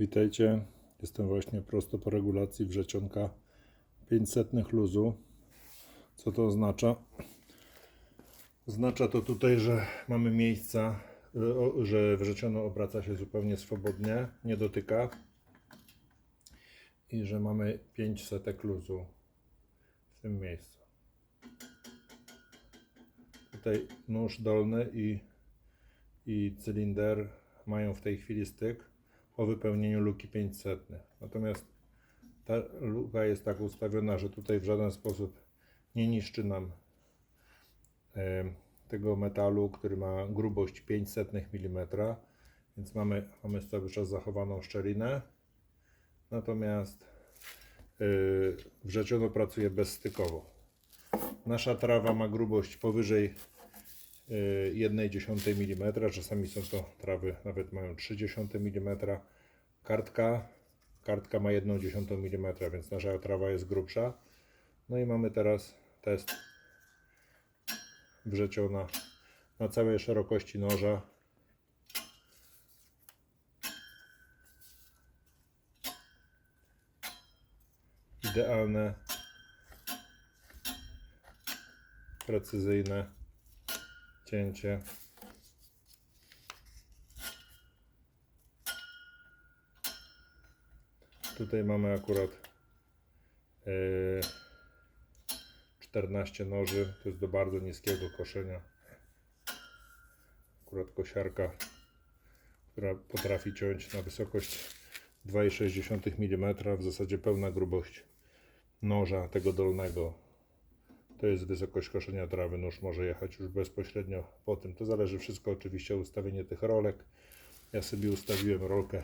Witajcie, jestem właśnie prosto po regulacji wrzecionka 500 luzu. Co to oznacza? Oznacza to tutaj, że mamy miejsca, o- że wrzeciono obraca się zupełnie swobodnie, nie dotyka i że mamy 500 luzu w tym miejscu. Tutaj nóż dolny i, i cylinder mają w tej chwili styk po wypełnieniu luki 500. Natomiast ta luka jest tak ustawiona, że tutaj w żaden sposób nie niszczy nam em, tego metalu, który ma grubość 500 mm, więc mamy, mamy cały czas zachowaną szczelinę. Natomiast yy, wrzeciono pracuje bezstykowo. Nasza trawa ma grubość powyżej 1,1 mm, czasami są to trawy nawet mają 0,3 mm. Kartka, kartka ma 1,1 mm, więc nasza trawa jest grubsza. No i mamy teraz test wrzeciona na całej szerokości noża. Idealne, precyzyjne cięcie. Tutaj mamy akurat e, 14 noży. To jest do bardzo niskiego koszenia. Akurat kosiarka, która potrafi ciąć na wysokość 2,6 mm. W zasadzie pełna grubość noża tego dolnego to jest wysokość koszenia trawy. Nóż może jechać już bezpośrednio po tym. To zależy wszystko oczywiście ustawienie tych rolek. Ja sobie ustawiłem rolkę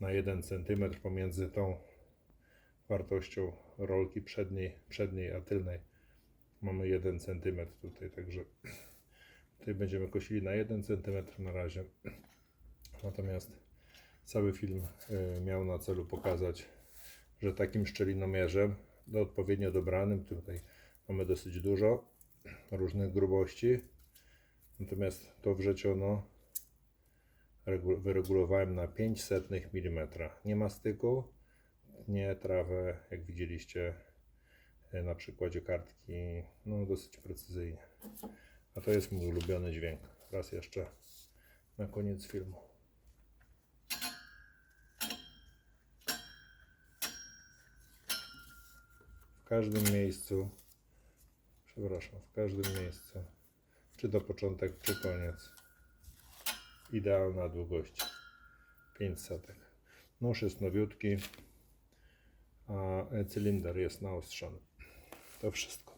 na 1 cm pomiędzy tą wartością rolki przedniej, przedniej a tylnej. Mamy 1 cm tutaj, także tutaj będziemy kosili na 1 cm na razie. Natomiast cały film y, miał na celu pokazać, że takim szczelinomierzem do odpowiednio dobranym tutaj mamy dosyć dużo różnych grubości. Natomiast to wrzeciono regu- wyregulowałem na 500 mm. Nie ma styku, nie trawę, jak widzieliście e, na przykładzie kartki, no dosyć precyzyjnie. A to jest mój ulubiony dźwięk. Raz jeszcze na koniec filmu. W każdym miejscu Przepraszam, w każdym miejscu. Czy to początek, czy koniec. Idealna długość. 5 setek. Nóż jest nowiutki, a cylinder jest naostrzony. To wszystko.